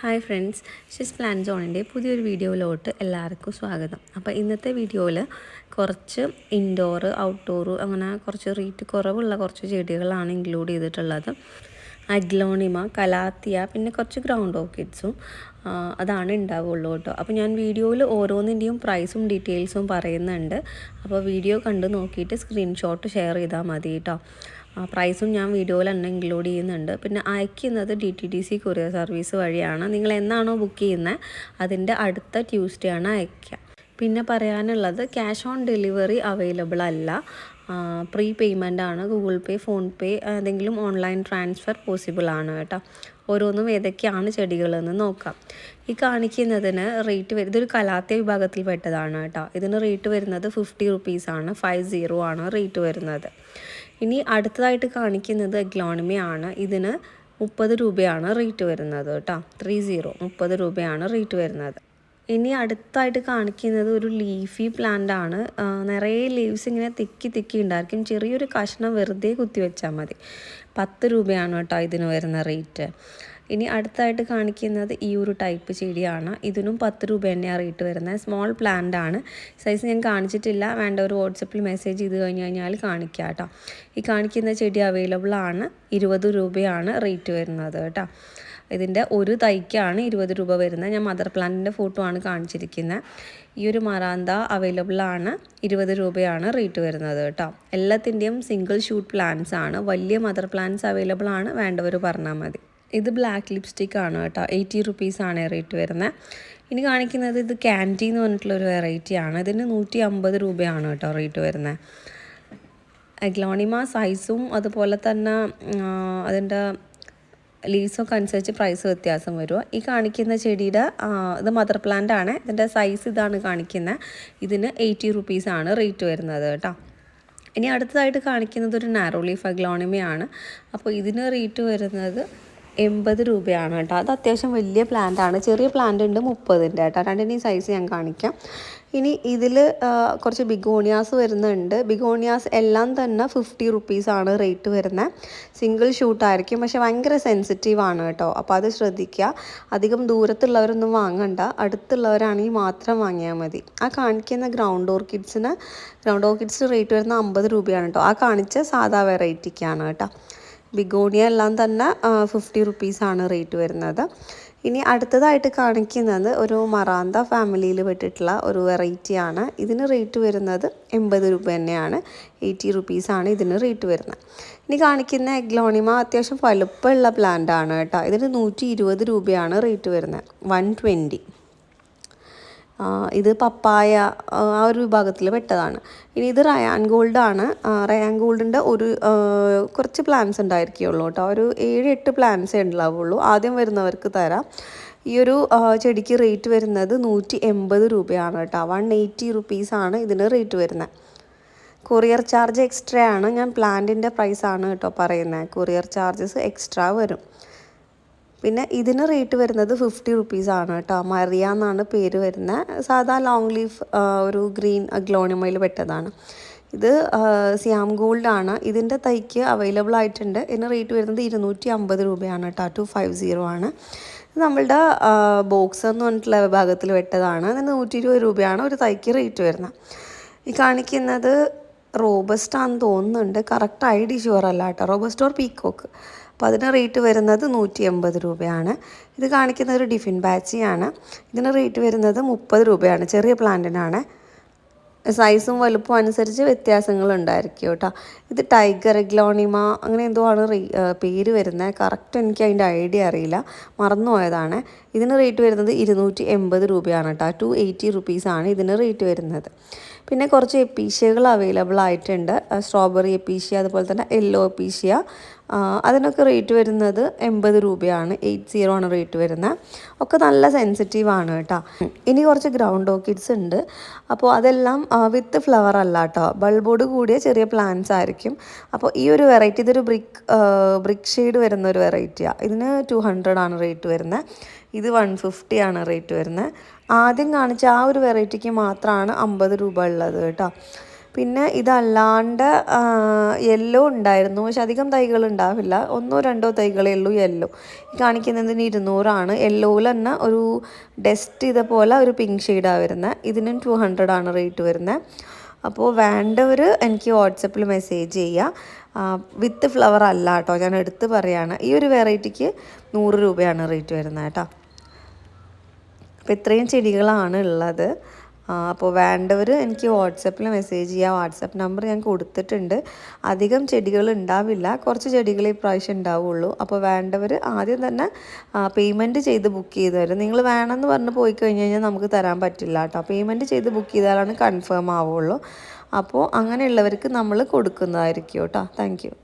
Hi friends ഷിസ് plan സോണിന്റെ പുതിയൊരു വീഡിയോയിലോട്ട് എല്ലാവർക്കും സ്വാഗതം. അപ്പോൾ ഇന്നത്തെ വീഡിയോയിൽ കുറച്ച് ഇൻഡോർ ഔട്ട്ഡോർ അങ്ങനെ കുറച്ച് റേറ്റ് കുറവുള്ള കുറച്ച് ചെടികളാണ് ഇൻക്ലൂഡ് ചെയ്തിട്ടുള്ളത്. അഗ്ലോണിമ കലാത്തിയ പിന്നെ കുറച്ച് ഗ്രൗണ്ട് ഓർക്കിഡ്സും അതാണ് ഉണ്ടാവുള്ളൂ കേട്ടോ. അപ്പോൾ ഞാൻ വീഡിയോയിൽ ഓരോന്നിന്റെയും പ്രൈസും ഡീറ്റെയിൽസും പറയുന്നുണ്ട്. അപ്പോൾ വീഡിയോ കണ്ട് നോക്കിയിട്ട് സ്ക്രീൻഷോട്ട് ഷെയർ ചെയ്താൽ മതി കേട്ടോ. പ്രൈസും ഞാൻ വീഡിയോയിൽ തന്നെ ഇൻക്ലൂഡ് ചെയ്യുന്നുണ്ട്. പിന്നെ അയക്കുന്നത് D T D C courier service വഴിയാണ്. നിങ്ങൾ എന്നാണോ ബുക്ക് ചെയ്യുന്നത് അതിന്റെ അടുത്ത ട്യൂസ്ഡേ ആണ് അയക്കുക. പിന്നെ പറയാനുള്ളത് ക്യാഷ് ഓൺ ഡെലിവറി അവൈലബിൾ അല്ല. പ്രീ പേയ്മെന്റ് ആണ്. ഗൂഗിൾ പേ ഫോൺ പേ ഏതെങ്കിലും ഓൺലൈൻ ട്രാൻസ്ഫർ പോസിബിൾ ആണ് കേട്ടോ. ഓരോന്നും ഏതൊക്കെയാണ് ചെടികളെന്ന് നോക്കാം. ഈ കാണിക്കുന്നതിന് റേറ്റ് വരും ഇതൊരു കലാത്തെ വിഭാഗത്തിൽ പെട്ടതാണ് കേട്ടോ. ഇതിന് റേറ്റ് വരുന്നത് ഫിഫ്റ്റി റുപ്പീസാണ് ഫൈവ് സീറോ ആണ് റേറ്റ് വരുന്നത്. ഇനി അടുത്തതായിട്ട് കാണിക്കുന്നത് എഗ്ലോണമി ആണ് ഇതിന് മുപ്പത് രൂപയാണ് റേറ്റ് വരുന്നത് കേട്ടോ. Three zero. മുപ്പത് രൂപയാണ് റേറ്റ് വരുന്നത്. ഇനി അടുത്തായിട്ട് കാണിക്കുന്നത് ഒരു ലീഫി പ്ലാന്റ് ആണ്. നിറയെ ലീവ്സ് ഇങ്ങനെ തിക്കി തിക്കി ഉണ്ടായിരിക്കും. ചെറിയൊരു കഷ്ണം വെറുതെ കുത്തി വെച്ചാൽ മതി. പത്ത് രൂപയാണ് കേട്ടോ ഇതിന് വരുന്ന റേറ്റ്. ഇനി അടുത്തായിട്ട് കാണിക്കുന്നത് ഈ ഒരു ടൈപ്പ് ചെടിയാണ്. ഇതിനും പത്ത് രൂപ തന്നെയാണ് റേറ്റ് വരുന്നത്. സ്മോൾ പ്ലാന്റ് ആണ്. സൈസ് ഞാൻ കാണിച്ചിട്ടില്ല. വേണ്ട ഒരു വാട്സപ്പിൽ മെസ്സേജ് ചെയ്ത് കഴിഞ്ഞ് കഴിഞ്ഞാൽ കാണിക്കാം കേട്ടോ. ഈ കാണിക്കുന്ന ചെടി അവൈലബിൾ ആണ്. ഇരുപത് രൂപയാണ് റേറ്റ് വരുന്നത് കേട്ടോ. ഇതിന്റെ ഒരു തൈക്കാണ് ഇരുപത് രൂപ വരുന്നത്. ഞാൻ മദർ പ്ലാന്റിന്റെ ഫോട്ടോ ആണ് കാണിച്ചിരിക്കുന്നത്. ഈ ഒരു മറാന്ത അവൈലബിൾ ആണ്. ഇരുപത് രൂപയാണ് റേറ്റ് വരുന്നത് കേട്ടോ. എല്ലാത്തിന്റെയും സിംഗിൾ ഷൂട്ട് പ്ലാന്റ്സ് ആണ്. വലിയ മദർ പ്ലാന്റ്സ് അവൈലബിൾ ആണ്. വേണ്ടവർ പറഞ്ഞാൽ മതി. ഇത് ബ്ലാക്ക് ലിപ്സ്റ്റിക് ആണ് കേട്ടോ. എയ്റ്റി റുപ്പീസാണ് റേറ്റ് വരുന്നത് ഇനി കാണിക്കുന്നത് ഇത് ക്യാന്റി എന്ന് പറഞ്ഞിട്ടുള്ളൊരു വെറൈറ്റി ആണ്. ഇതിന് നൂറ്റി അമ്പത് രൂപയാണ് കേട്ടോ റേറ്റ് വരുന്നത് അഗ്ലോണിമ സൈസും അതുപോലെ തന്നെ അതിന്റെ ലീവ്സൊക്കെ അനുസരിച്ച് പ്രൈസ് വ്യത്യാസം വരുമോ ഈ കാണിക്കുന്ന ചെടിയുടെ ഇത് മദർ പ്ലാന്റ് ആണ്. ഇതിന്റെ സൈസ് ഇതാണ് കാണിക്കുന്നത് ഇതിന് എയ്റ്റി റുപ്പീസാണ് റേറ്റ് വരുന്നത് കേട്ടോ. ഇനി അടുത്തതായിട്ട് കാണിക്കുന്നത് ഒരു നാരോ ലീഫ് അഗ്ലോണിമയാണ് അപ്പോൾ ഇതിന് റേറ്റ് വരുന്നത് എൺപത് രൂപയാണ് കേട്ടോ. അത് അത്യാവശ്യം വലിയ പ്ലാന്റാണ് ചെറിയ പ്ലാന്റ് ഉണ്ട് മുപ്പതിന്റെ കേട്ടോ. രണ്ടിന്റെയും സൈസ് ഞാൻ കാണിക്കാം. ഇനി ഇതിൽ കുറച്ച് ബിഗോണിയാസ് വരുന്നുണ്ട്. ബിഗോണിയാസ് എല്ലാം തന്നെ ഫിഫ്റ്റി റുപ്പീസാണ് റേറ്റ് വരുന്നത്. സിംഗിൾ ഷൂട്ടായിരിക്കും പക്ഷെ ഭയങ്കര സെൻസിറ്റീവ് ആണ് കേട്ടോ. അപ്പോൾ അത് ശ്രദ്ധിക്കുക. അധികം ദൂരത്തുള്ളവരൊന്നും വാങ്ങണ്ട. അടുത്തുള്ളവരാണെങ്കിൽ മാത്രം വാങ്ങിയാൽ മതി. ആ കാണിക്കുന്ന ഗ്രൗണ്ട് ഓർക്കിഡ്സിന് ഗ്രൗണ്ട് ഓർക്കിഡ്സ് റേറ്റ് വരുന്ന അമ്പത് രൂപയാണ് കേട്ടോ. ആ കാണിച്ച സാധാ വെറൈറ്റിക്കാണ് കേട്ടോ. ബിഗോണിയ എല്ലാം തന്നെ ഫിഫ്റ്റി റുപ്പീസാണ് റേറ്റ് വരുന്നത്. ഇനി അടുത്തതായിട്ട് കാണിക്കുന്നത് ഒരു മറാന്ത ഫാമിലിയിൽ പെട്ടിട്ടുള്ള ഒരു വെറൈറ്റിയാണ് ഇതിന് റേറ്റ് വരുന്നത് എൺപത് രൂപ തന്നെയാണ്. എയ്റ്റി റുപ്പീസാണ് ഇതിന് റേറ്റ് വരുന്നത്. ഇനി കാണിക്കുന്ന എഗ്ലോണിമ അത്യാവശ്യം വലുപ്പമുള്ള പ്ലാന്റ് ആണ് കേട്ടോ. ഇതിന് നൂറ്റി രൂപയാണ് റേറ്റ് വരുന്നത്. വൺ ഇത് പപ്പായ ആ ഒരു വിഭാഗത്തിൽ പെട്ടതാണ്. ഇനി ഇത് റയാൻ ഗോൾഡ് ആണ്. റയാൻ ഗോൾഡിന്റെ ഒരു കുറച്ച് പ്ലാൻസ് ഉണ്ടായിരിക്കുള്ളൂ കേട്ടോ. ഒരു ഏഴ് എട്ട് പ്ലാൻസേ ഉണ്ടാവുള്ളൂ. ആദ്യം വരുന്നവർക്ക് തരാം. ഈ ഒരു ചെടിക്ക് റേറ്റ് വരുന്നത് നൂറ്റി എൺപത് രൂപയാണ് കേട്ടോ. വൺ എയ്റ്റി റുപ്പീസാണ് ഇതിന് റേറ്റ് വരുന്നത്. കൊറിയർ ചാർജ് എക്സ്ട്രാ ആണ്. ഞാൻ പ്ലാന്റിന്റെ പ്രൈസാണ് കേട്ടോ പറയുന്നത്. കൊറിയർ ചാർജസ് എക്സ്ട്രാ വരും. പിന്നെ ഇതിന് റേറ്റ് വരുന്നത് ഫിഫ്റ്റി റുപ്പീസാണ് കേട്ടോ. മറിയ എന്നാണ് പേര് വരുന്നത് സാധാ ലോങ് ലീഫ് ഒരു ഗ്രീൻ ഗ്ലോണിമയിൽ പെട്ടതാണ്. ഇത് സിയാം ഗോൾഡ് ആണ്. ഇതിന്റെ തൈക്ക് അവൈലബിൾ ആയിട്ടുണ്ട്. ഇതിന് റേറ്റ് വരുന്നത് ഇരുന്നൂറ്റി അമ്പത് രൂപയാണ് കേട്ടോ. ടു ഫൈവ് സീറോ ആണ്. നമ്മളുടെ ബോക്സ് എന്ന് പറഞ്ഞിട്ടുള്ള വിഭാഗത്തിൽ വെട്ടതാണ് അതിന് നൂറ്റി ഇരുപത് രൂപയാണ് ഒരു തൈക്ക് റേറ്റ് വരുന്നത്. ഈ കാണിക്കുന്നത് റോബസ്റ്റാന്ന് തോന്നുന്നുണ്ട്. കറക്റ്റ് ഐ ഡി ഷുവർ അല്ല കേട്ടോ. റോബസ്റ്റ് ഓർ പീക്കോക്ക് അപ്പോൾ അതിന് റേറ്റ് വരുന്നത് നൂറ്റി എൺപത് രൂപയാണ്. ഇത് കാണിക്കുന്ന ഒരു ഡിഫിൻ ബാച്ചിയാണ്. ഇതിന് റേറ്റ് വരുന്നത് മുപ്പത് രൂപയാണ്. ചെറിയ പ്ലാന്റിനാണ്. സൈസും വലുപ്പവും അനുസരിച്ച് വ്യത്യാസങ്ങൾ ഉണ്ടായിരിക്കും കേട്ടോ. ഇത് ടൈഗർ ഗ്ലോണിമ അങ്ങനെ എന്തോ ആണ് പേര് വരുന്നത്. കറക്റ്റ് എനിക്ക് അതിന്റെ ഐഡിയ അറിയില്ല. മറന്നുപോയതാണ്. ഇതിന് റേറ്റ് വരുന്നത് ഇരുന്നൂറ്റി എൺപത് രൂപയാണ് കേട്ടോ. ടു എയ്റ്റി റുപ്പീസാണ് ഇതിന് റേറ്റ് വരുന്നത്. പിന്നെ കുറച്ച് എപ്പീഷ്യകൾ അവൈലബിൾ ആയിട്ടുണ്ട്. സ്ട്രോബെറി എപ്പീഷ്യ അതുപോലെ തന്നെ യെല്ലോ എപ്പീഷ്യ അതിനൊക്കെ റേറ്റ് വരുന്നത് എൺപത് രൂപയാണ്. എയ്റ്റ് സീറോ ആണ് റേറ്റ് വരുന്നത് ഒക്കെ നല്ല സെൻസിറ്റീവ് ആണ് കേട്ടോ. ഇനി കുറച്ച് ഗ്രൗണ്ട് ഓക്കിഡ്സ് ഉണ്ട്. അപ്പോൾ അതെല്ലാം വിത്ത് ഫ്ലവർ അല്ല കേട്ടോ. ബൾബോട് കൂടിയ ചെറിയ പ്ലാന്റ്സ് ആയിരിക്കും. അപ്പോൾ ഈ ഒരു വെറൈറ്റി ഇതൊരു ബ്രിക് ബ്രിക് ഷെയ്ഡ് വരുന്ന ഒരു വെറൈറ്റിയാണ് ഇതിന് ടു ഹൺഡ്രഡ് ആണ് റേറ്റ് വരുന്നത് ഇത് വൺ ഫിഫ്റ്റി ആണ് റേറ്റ് വരുന്നത്. ആദ്യം കാണിച്ച ആ ഒരു വെറൈറ്റിക്ക് മാത്രമാണ് അമ്പത് രൂപ ഉള്ളത് കേട്ടോ. പിന്നെ ഇതല്ലാണ്ട് യെല്ലോ ഉണ്ടായിരുന്നു. പക്ഷെ അധികം തൈകൾ ഉണ്ടാവില്ല. ഒന്നോ രണ്ടോ തൈകളേ ഉള്ളൂ യെല്ലോ ഈ കാണിക്കുന്നതിന് ഇരുന്നൂറാണ്. യെല്ലോയിൽ തന്നെ ഒരു ഡസ്റ്റ് ഇതേപോലെ ഒരു പിങ്ക് ഷെയ്ഡാണ് വരുന്നത്. ഇതിനും ടു ആണ് റേറ്റ് വരുന്നത്. അപ്പോൾ വേണ്ടവർ എനിക്ക് വാട്സപ്പിൽ മെസ്സേജ് ചെയ്യുക വിത്ത് ഫ്ലവർ അല്ല കേട്ടോ. ഞാൻ എടുത്ത് പറയാണ്. ഈ ഒരു വെറൈറ്റിക്ക് നൂറ് രൂപയാണ് റേറ്റ് വരുന്നത് കേട്ടോ. അപ്പോൾ ഇത്രയും ചെടികളാണ് ഉള്ളത്. അപ്പോൾ വേണ്ടവർ എനിക്ക് വാട്സപ്പിൽ മെസ്സേജ് ചെയ്യുക വാട്സപ്പ് നമ്പർ ഞാൻ കൊടുത്തിട്ടുണ്ട്. അധികം ചെടികൾ ഉണ്ടാവില്ല. കുറച്ച് ചെടികൾ ഈ പ്രാവശ്യം ഉണ്ടാവുള്ളൂ. അപ്പോൾ വേണ്ടവർ ആദ്യം തന്നെ പേയ്മെന്റ് ചെയ്ത് ബുക്ക് ചെയ്ത് തരും. നിങ്ങൾ വേണമെന്ന് പറഞ്ഞ് പോയി കഴിഞ്ഞ് കഴിഞ്ഞാൽ നമുക്ക് തരാൻ പറ്റില്ല കേട്ടോ. പേയ്മെന്റ് ചെയ്ത് ബുക്ക് ചെയ്താലാണ് കൺഫേം ആവുള്ളൂ. അപ്പോൾ അങ്ങനെയുള്ളവർക്ക് നമ്മൾ കൊടുക്കുന്നതായിരിക്കും കേട്ടോ. താങ്ക്